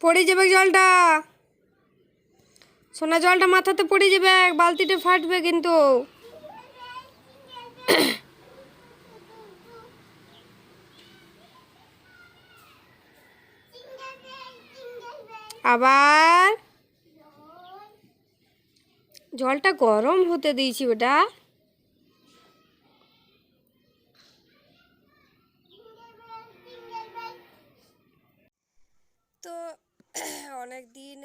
পড়ে যাবে জলটা। সোনা জলটা মাথাতে পড়ে যাবে বালতিটা ফাটবে কিন্তু। আবার? জলটা গরম হতে দিয়েছি ওটা তো অনেক দিন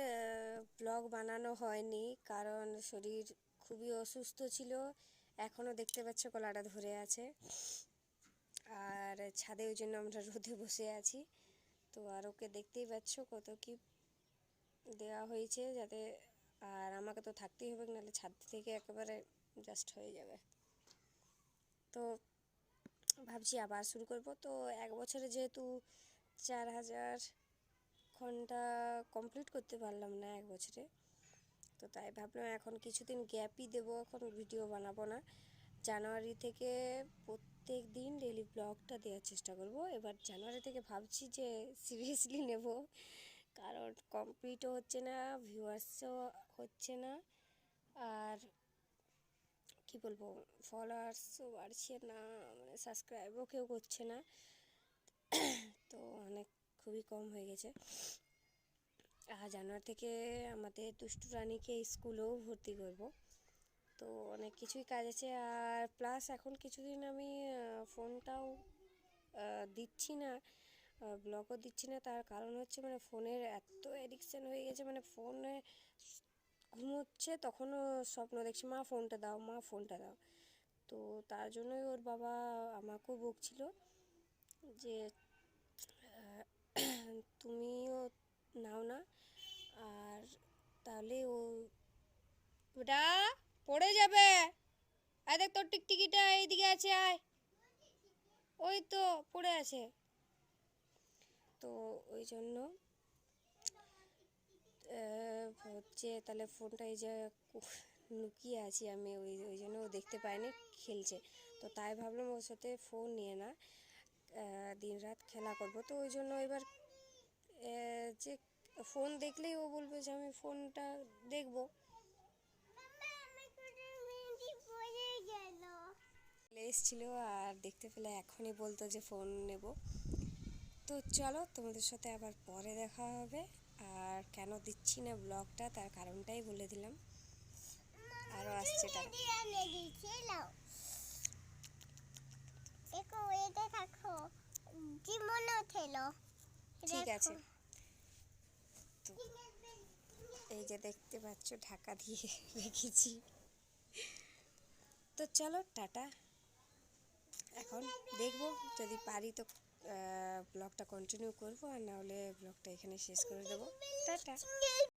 ব্লগ বানানো হয়নি, কারণ শরীর খুবই অসুস্থ ছিল। এখনও দেখতে পাচ্ছ গলাটা ধরে আছে। আর ছাদে ওই জন্য আমরা রোদে বসে আছি। তো আর ওকে দেখতেই পাচ্ছ কত কি দেওয়া হয়েছে যাতে আর আমাকে তো থাকতেই হবে, নাহলে ছাদ থেকে একেবারে জাস্ট হয়ে যাবে। তো ভাবছি আবার শুরু করব। তো এক বছরে যেহেতু চার হাজার ঘণ্টা কমপ্লিট করতে পারলাম না এক বছরে। তো তাই ভাবলাম এখন কিছুদিন গ্যাপই দেবো, এখন ভিডিও বানাবো না। জানুয়ারি থেকে প্রত্যেক দিন ডেলি ব্লগটা দেওয়ার চেষ্টা করব। এবার জানুয়ারি থেকে ভাবছি যে সিরিয়াসলি নেব, কারণ কমপ্লিটও হচ্ছে না ভিউয়ার্সও হচ্ছে না, আর কি বলব ফলোয়ার্সও বাড়ছে না মানে সাবস্ক্রাইবও কেউ করছে না। তো অনেক খুবই কম হয়ে গেছে। আর জানুয়ারি থেকে আমাদের দুষ্টু রানীকে স্কুলেও ভর্তি করব। তো অনেক কিছুই কাজ আছে আর প্লাস এখন কিছুদিন আমি ফোনটাও দিচ্ছি না ব্লগও দিচ্ছি না। তার কারণ হচ্ছে মানে ফোনের এত অ্যাডিকশান হয়ে গেছে মানে ফোনে ঘুমোচ্ছে তখনও স্বপ্ন দেখছি, মা ফোনটা দাও, মা ফোনটা দাও। তো তার জন্যই ওর বাবা আমাকেও বকছিল যে তুমিও নাও না। আর তাহলে ও ওটা পড়ে যাবে। আয় দেখ তোর টিকটিকিটা এইদিকে আছে, আয়। ওই তো পড়ে আছে। তো ওই জন্য হচ্ছে তাহলে ফোনটা এই যে লুকিয়ে আছি আমি, ওই ওই জন্য ও দেখতে পাইনি খেলছে। তো তাই ভাবলাম ওর সাথে ফোন নিয়ে না দিন রাত খেলা করব। তো ওই জন্য এবার যে ফোন দেখলেই ও বলবে যে আমি ফোনটা দেখব। এসছিল আর দেখতে পেলে এখনই বলতো যে ফোন নেব। তো চলো তোমাদের সাথে আবার পরে দেখা হবে। আর কেন দিচ্ছি না ব্লগটা তার কারণটাই বলে দিলাম। আরও আসছে তারা। ঠিক আছে। তো এই যে দেখতে পাচ্ছ ঢাকা দিয়ে রেখেছি। তো চলো টাটা। এখন দেখব যদি পারি তো ব্লগটা কন্টিনিউ করব আর নাহলে ব্লগটা এখানে শেষ করে দেবো। টাটা।